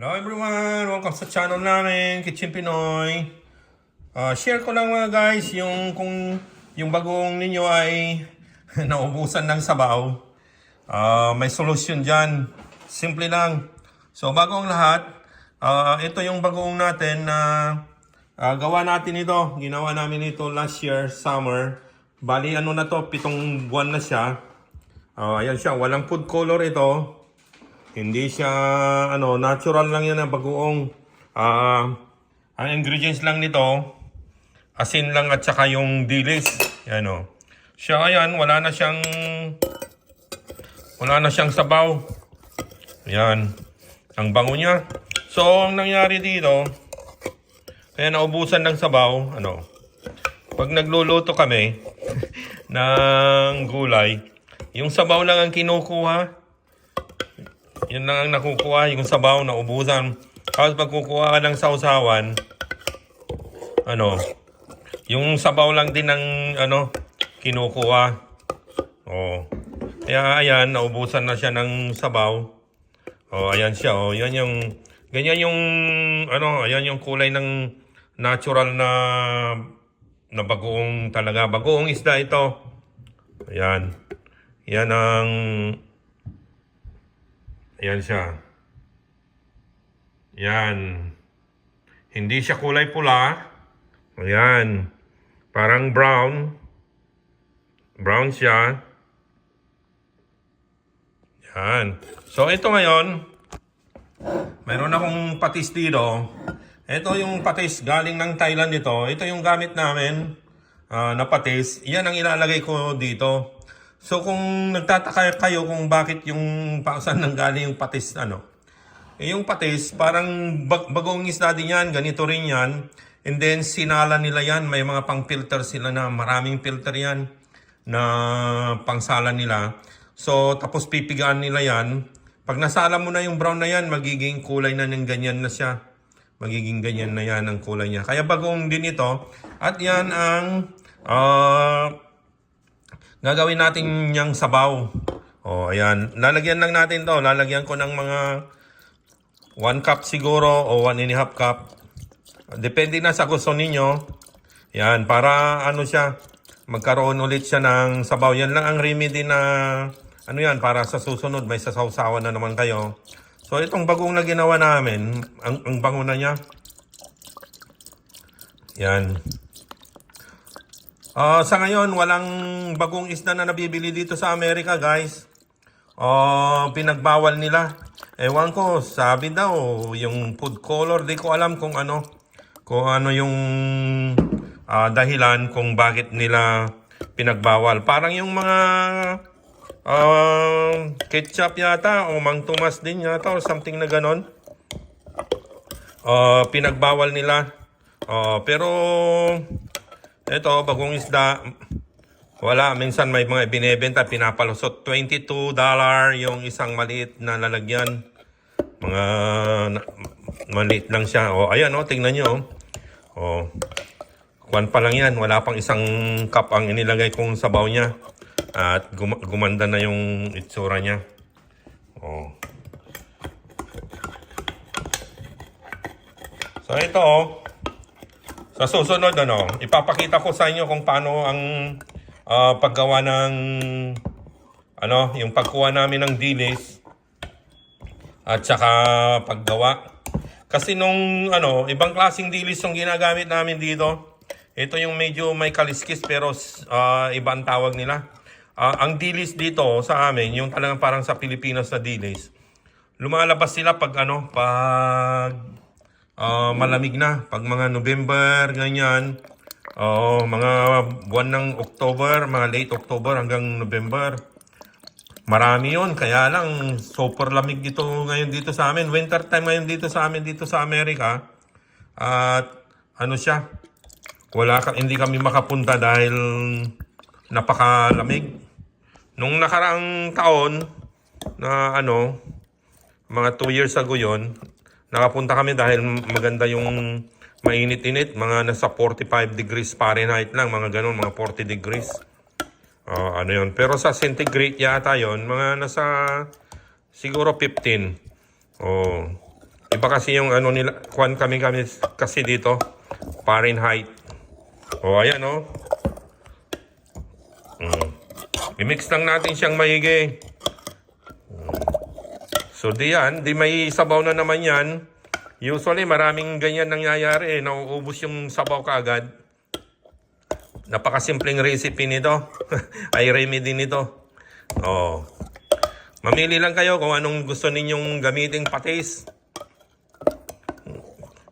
Hello everyone! Welcome sa channel namin, Kitchen Pinoy. Ah, share ko lang mga guys yung kung yung bagong ninyo ay naubusan ng sabaw. Ah, may solusyon dyan. Simple lang. So bago ang lahat, ah, ito yung bagong natin na ah, gawa natin ito. Ginawa namin ito last year, summer. Bali ano na to, pitong buwan na siya. Ah, ayan siya, walang food color ito. Hindi siya, ano, natural lang yan ang bagoong. Ah, ang ingredients lang nito, asin lang at saka yung dilis. Yan o. Siya ayan, wala na siyang, wala na siyang sabaw. Yan. Ang bango niya. So, ang nangyari dito, kaya naubusan ng sabaw, ano, pag nagluluto kami ng gulay, yung sabaw lang ang kinukuha, yun lang ang nakukuha, yung sabaw na ubusan. Tapos pag kukuha ka ng sausawan, ano, yung sabaw lang din ng, ano, kinukuha. Oh. Kaya ayan, naubusan na siya ng sabaw. Oh, ayan siya. Oh, yan yung, ganyan yung, ano, ayan yung kulay ng natural na, na bagoong talaga. Bagoong isda ito. Ayan. Yan ang, Ayan siya. Yan. Hindi siya kulay pula. Ayan. Parang brown. Brown siya. Yan. So ito ngayon, mayroon akong patis dito. Ito yung patis galing ng Thailand ito. Ito yung gamit namin ah, na patis. Yan ang ilalagay ko dito. So kung nagtataka kayo kung bakit yung saan nang galing yung patis ano. Eh, yung patis parang bag- bagong isda din yan, ganito rin yan. And then sinala nila yan, may mga pang-filter sila na maraming filter yan na pangsala nila. So tapos pipigaan nila yan. Pag nasala mo na yung brown na yan, magiging kulay na ng ganyan na siya. Magiging ganyan na yan ang kulay niya. Kaya bagong din ito. At yan ang ah gagawin natin yung sabaw. O, ayan. Lalagyan lang natin to. Lalagyan ko ng mga 1 cup siguro o 1 and a half cup. Depende na sa gusto ninyo. Yan, para ano siya, magkaroon ulit siya ng sabaw. Yan lang ang remedy na, ano yan, para sa susunod, may sasawsawan na naman kayo. So, itong bagong na ginawa namin, ang, ang bango na niya. Yan. Ah, sa ngayon, walang bagong isda na nabibili dito sa Amerika, guys. Ah, pinagbawal nila. Ewan ko, sabi daw, yung food color, di ko alam kung ano, kung ano yung ah, dahilan kung bakit nila pinagbawal. Parang yung mga ah, ketchup yata, o Mang Tomas din yata, or something na ganon. Ah, pinagbawal nila. Ah, pero ito, bagong isda. Wala, minsan may mga binebenta, pinapalusot. $22 yung isang maliit na lalagyan. Mga maliit lang siya. O, ayan, o, tingnan nyo. O, kwan pa lang yan. Wala pang isang cup ang inilagay kong sabaw niya. At gum- gumanda na yung itsura niya. O. So, ito, o. Sa susunod, ano, ipapakita ko sa inyo kung paano ang ah, paggawa ng, ano, yung pagkuha namin ng dilis at saka paggawa. Kasi nung, ano, ibang klaseng dilis yung ginagamit namin dito. Ito yung medyo may kaliskis pero ah, iba ang tawag nila. Ah, ang dilis dito sa amin, yung talagang parang sa Pilipinas na dilis, lumalabas sila pag ano, pag Ah, malamig na pag mga November ganyan. Oh, mga buwan ng October, mga late October hanggang November. Marami 'yon, kaya lang super lamig dito ngayon dito sa amin. Winter time ngayon dito sa amin dito sa Amerika. At ano siya? Wala ka, hindi kami makapunta dahil napakalamig. Nung nakaraang taon na ano, mga 2 years ago 'yon, Nakapunta kami dahil maganda yung mainit-init, mga nasa 45 degrees Fahrenheit lang, mga ganun, mga 40 degrees. Ah, ano yun. Pero sa centigrade yata yon mga nasa siguro 15. Oh. Iba kasi yung ano nila, kwan kami kami kasi dito, Fahrenheit. O ayan o. Mm. I-mix lang natin siyang maigi. So di yan, di may sabaw na naman yan. Usually maraming ganyan nangyayari eh, nauubos yung sabaw kaagad. Napakasimpleng recipe nito. Ay remedy nito. Oh. Mamili lang kayo kung anong gusto ninyong gamiting patis.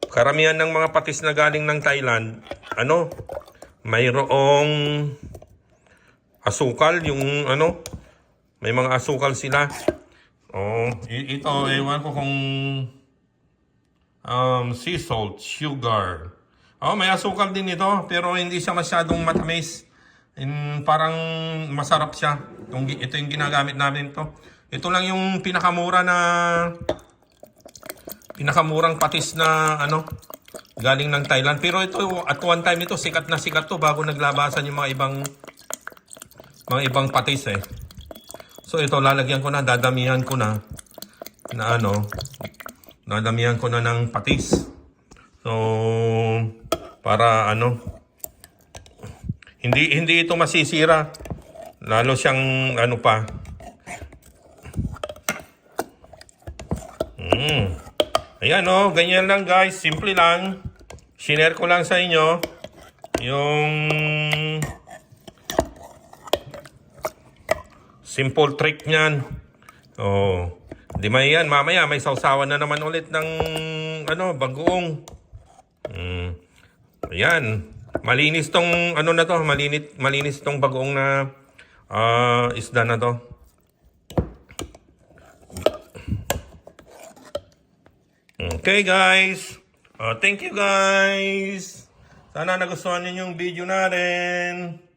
Karamihan ng mga patis na galing ng Thailand, ano, mayroong asukal, yung ano, may mga asukal sila. Oh, ito, ewan ko kung um, sea salt, sugar. Oh, may asukal din ito, pero hindi siya masyadong matamis. In, parang masarap siya. Itong, ito yung ginagamit namin to. Ito lang yung pinakamura na pinakamurang patis na ano galing ng Thailand. Pero ito at one time ito sikat na sikat to bago naglabasan yung mga ibang mga ibang patis eh. So ito lalagyan ko na, dadamihan ko na na ano, dadamihan ko na ng patis. So para ano hindi hindi ito masisira. Lalo siyang ano pa. Mm. Ayan oh, ganyan lang guys, simple lang. Share ko lang sa inyo yung simple trick niyan. Oh, di may yan, mamaya may sausawan na naman ulit ng ano, bagoong. Mm. Ayan. Malinis tong ano na to, malinis malinis tong bagoong na ah, isda na to. Okay guys. Uh, thank you guys. Sana nagustuhan niyo yung video natin.